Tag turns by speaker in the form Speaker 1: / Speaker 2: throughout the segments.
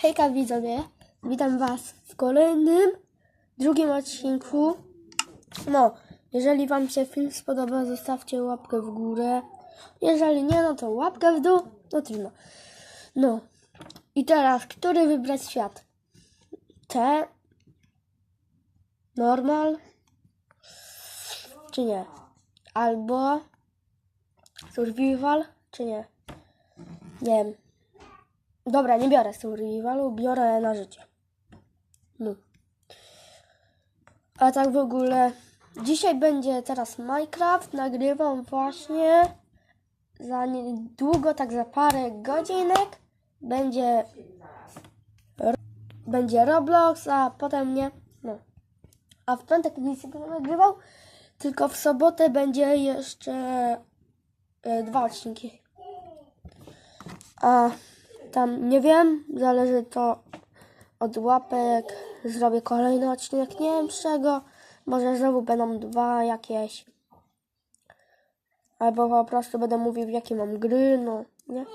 Speaker 1: Hejka widzowie, witam was w kolejnym, drugim odcinku. No, jeżeli wam się film spodoba, zostawcie łapkę w górę. Jeżeli nie, no to łapkę w dół, no trudno. No, i teraz, który wybrać świat? Te, normal, czy nie? Albo survival, czy nie? Nie wiem. Dobra, nie biorę survivalu, biorę na życie. No. A tak w ogóle, dzisiaj będzie teraz Minecraft, nagrywam właśnie za niedługo, tak za parę godzinek, będzie będzie Roblox, a potem nie, no. A w piątek nic nie nagrywał, tylko w sobotę będzie jeszcze e, dwa odcinki. A tam nie wiem, zależy to od łapek. Zrobię kolejny odcinek, nie wiem czego. Może znowu będą dwa jakieś. Albo po prostu będę mówił, jakie mam gry, no nie.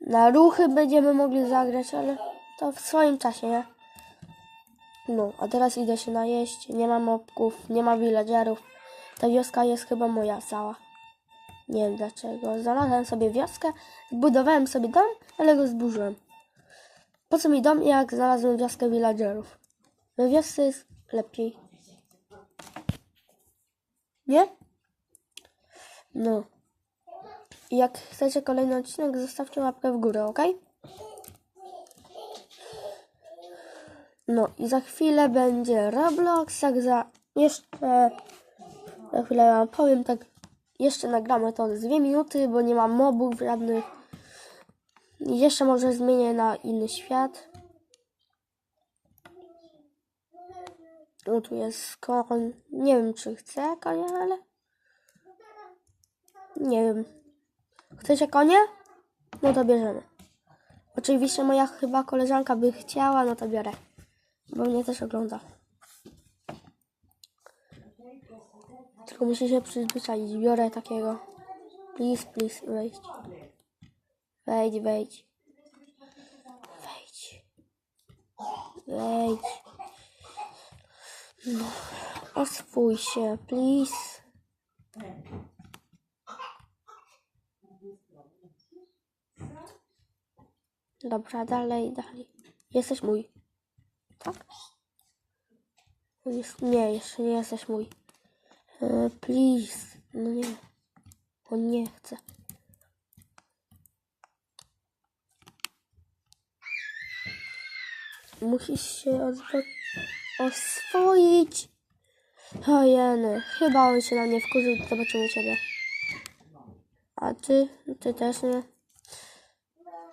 Speaker 1: Na ruchy będziemy mogli zagrać, ale to w swoim czasie, nie? No, a teraz idę się najeść. Nie ma mopków, nie ma villagerów. Ta wioska jest chyba moja cała. Nie wiem dlaczego. Znalazłem sobie wioskę, zbudowałem sobie dom, ale go zburzyłem. Po co mi dom, jak znalazłem wioskę villagerów? We wiosce jest lepiej. Nie? No. Jak chcecie kolejny odcinek, zostawcie łapkę w górę, ok? No i za chwilę będzie Roblox, jak za jeszcze za chwilę wam powiem tak jeszcze nagramy to dwie minuty, bo nie mam mobów żadnych. Jeszcze może zmienię na inny świat. No tu jest koń. Nie wiem czy chcę konia, ale nie wiem. Chcecie konie? No to bierzemy. Oczywiście moja chyba koleżanka by chciała, no to biorę. Bo mnie też ogląda. Tylko muszę się przyzwyczaić. Biorę takiego. Please, please, wejdź. Wejdź, wejdź. Wejdź. Wejdź. No. Oswój się, please. Dobra, dalej, dalej. Jesteś mój. Tak? Nie, jeszcze nie jesteś mój. E, please. No nie. On nie chce. Musisz się oswoić. Ojeny, chyba on się na mnie wkurzył. Zobaczymy ciebie. A ty? Ty też nie.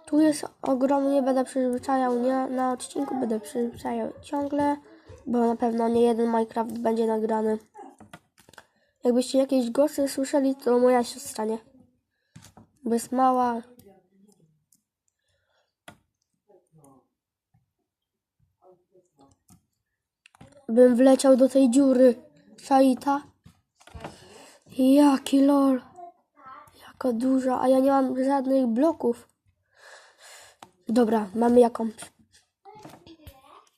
Speaker 1: Tu jest ogromnie, będę przyzwyczajał nie na odcinku, będę przyzwyczajał ciągle, bo na pewno nie jeden Minecraft będzie nagrany. Jakbyście jakieś głosy słyszeli, to moja siostra, nie? Bo jest mała. Bym wleciał do tej dziury. Szajita. Jaki lol. Jaka duża, a ja nie mam żadnych bloków. Dobra, mamy jakąś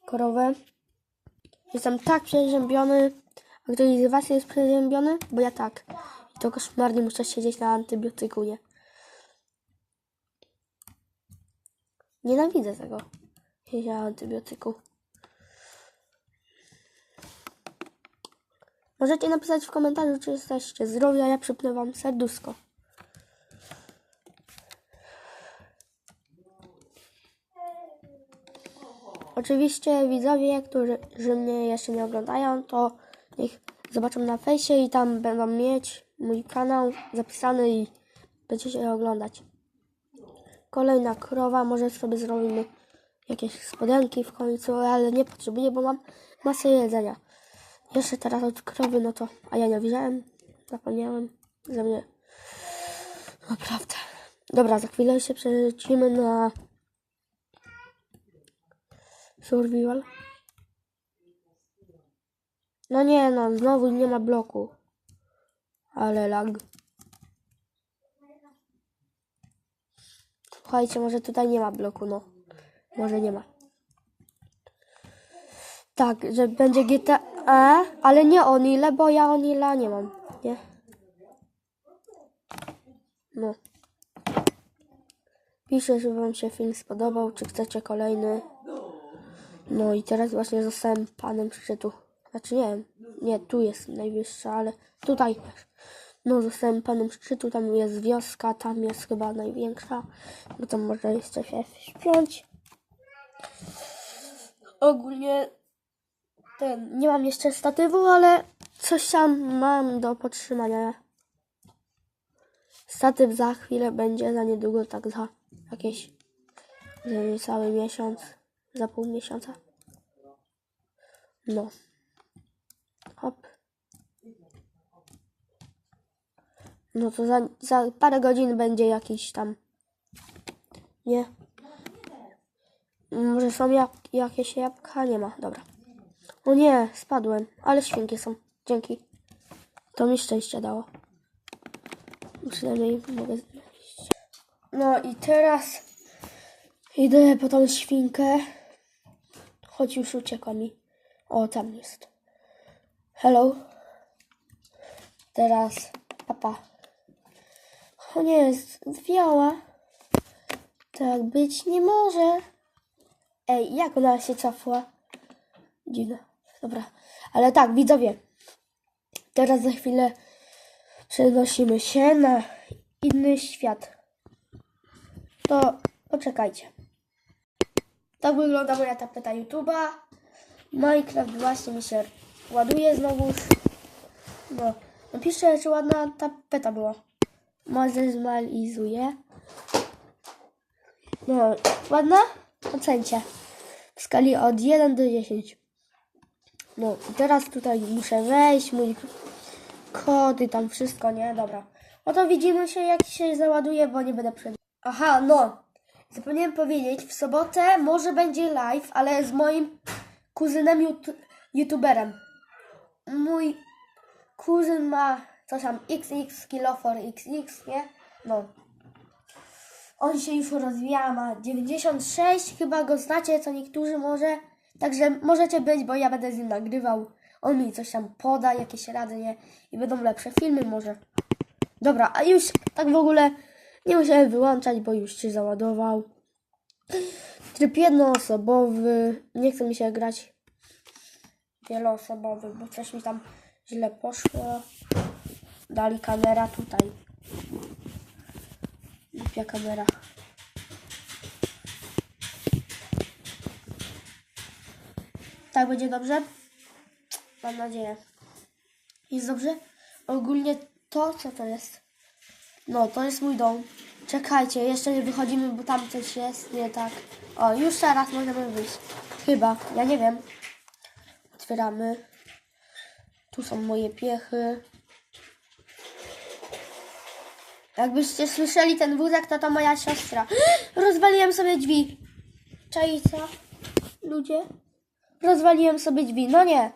Speaker 1: korowę. Jestem tak przeziębiony. A ktoś z Was jest przeziębiony? Bo ja tak. I to koszmarnie muszę siedzieć na antybiotyku, nie? Nienawidzę tego. Siedzieć na antybiotyku. Możecie napisać w komentarzu, czy jesteście zdrowi, a ja przypnę Wam serduszko. Oczywiście widzowie, którzy mnie jeszcze nie oglądają, to niech zobaczą na fejsie i tam będą mieć mój kanał zapisany i będziecie oglądać. Kolejna krowa, może sobie zrobimy jakieś spodenki w końcu, ale nie potrzebuję, bo mam masę jedzenia. Jeszcze teraz od krowy, no to, a ja nie wziąłem, zapomniałem ze mnie. Naprawdę. Dobra, za chwilę się przelecimy na survival. No nie no, znowu nie ma bloku. Ale lag. słuchajcie, może tutaj nie ma bloku, no. Może nie ma. Tak, że będzie GTA, ale nie Onile, bo ja Onila nie mam, nie? No. Piszę, że wam się film spodobał, czy chcecie kolejny. No i teraz właśnie zostałem panem szczytu. Znaczy nie nie, tu jest najwyższa, ale tutaj też. No zostałem panem szczytu, tam jest wioska, tam jest chyba największa, bo tam można jeszcze się śpiąć. Ogólnie ten, nie mam jeszcze statywu, ale coś tam mam do podtrzymania. Statyw za chwilę będzie, za niedługo, tak za jakieś cały miesiąc, za pół miesiąca. No. No to za, za parę godzin będzie jakiś tam. Nie. Może są jak, jakieś jabłka? Nie ma, dobra. O nie, spadłem, ale świnki są. Dzięki. To mi szczęście dało. Przynajmniej mogę znaleźć. No i teraz idę po tą świnkę. Choć już uciekła mi. O, tam jest. Hello. Teraz papa. O nie, zwiała. Tak być nie może. Ej, jak ona się cofła? Dziwne. Dobra. Ale tak, widzowie. Teraz za chwilę przenosimy się na inny świat. To poczekajcie. Tak wygląda moja tapeta YouTube'a. Minecraft właśnie mi się ładuje znowu. No, napiszcie, czy ładna tapeta była. Może zmalizuję. No, ładna? Ocencie. W skali od 1 do 10. No, i teraz tutaj muszę wejść, mój kod i tam wszystko, nie? Dobra. No to widzimy się, jak się załaduje, bo nie będę przed... Aha, no. Zapomniałem powiedzieć, w sobotę może będzie live, ale z moim kuzynem YouTube, youtuberem. Mój kuzyn ma coś tam XX Kilofor XX, nie? No. On się już rozwija, ma 96, chyba go znacie, co niektórzy może. Także możecie być, bo ja będę z nim nagrywał. On mi coś tam poda, jakieś rady, nie? I będą lepsze filmy może. Dobra, a już tak w ogóle nie musiałem wyłączać, bo już się załadował. Tryb jednoosobowy. Nie chce mi się grać wieloosobowy, bo coś mi tam źle poszło. Dali kamera tutaj. Głupia kamera. Tak będzie dobrze? Mam nadzieję. Jest dobrze? Ogólnie to, co to jest? No, to jest mój dom. Czekajcie, jeszcze nie wychodzimy, bo tam coś jest nie tak. O, już teraz możemy wyjść. Chyba, ja nie wiem. Otwieramy. Tu są moje piechy. Jakbyście słyszeli ten wózek, to to moja siostra. Rozwaliłem sobie drzwi. Czajcie? Ludzie? Rozwaliłem sobie drzwi. No nie.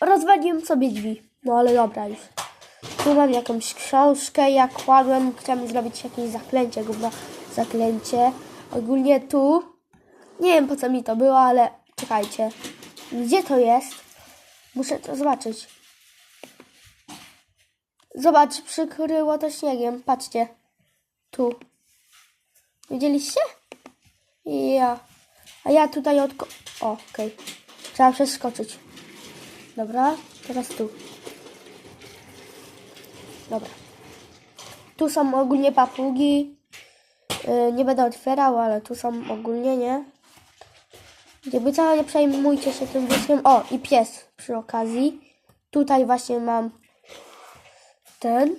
Speaker 1: Rozwaliłem sobie drzwi. No ale dobra już. Tu mam jakąś książkę. Jak kładłem, chciałem zrobić jakieś zaklęcie, gówno zaklęcie. Ogólnie tu. Nie wiem po co mi to było, ale czekajcie. Gdzie to jest? Muszę to zobaczyć. Zobacz, przykryło to śniegiem. Patrzcie. Tu. Widzieliście? Ja. A ja tutaj odko... O, okej. Trzeba przeskoczyć. Dobra, teraz tu. Dobra. Tu są ogólnie papugi. Yy, nie będę otwierał, ale tu są ogólnie, nie? Jakby co, nie przejmujcie się tym wózkiem. O, i pies przy okazji. Tutaj właśnie mam ten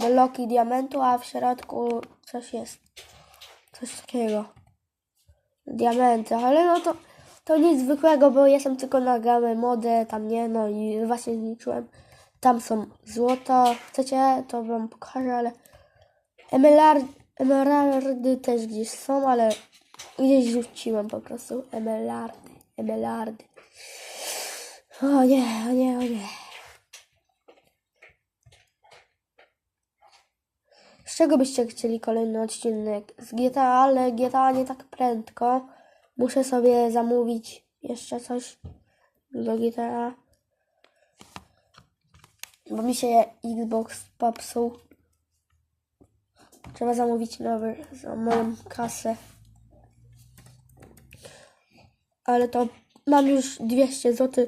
Speaker 1: bloki diamentu, a w środku coś jest. Coś takiego. Diamenty, ale no to, to nic zwykłego, bo jestem tylko na gamę modę, tam nie, no i właśnie zniszczyłem. Tam są złoto. Chcecie, to wam pokażę, ale emerald, emeraldy też gdzieś są, ale gdzieś rzuciłem po prostu emeraldy, emeraldy. O nie, o nie, o nie. Z czego byście chcieli kolejny odcinek? Z GTA, ale GTA nie tak prędko. Muszę sobie zamówić jeszcze coś do GTA. Bo mi się Xbox popsuł. Trzeba zamówić nowy za moją kasę. Ale to mam już 200 zł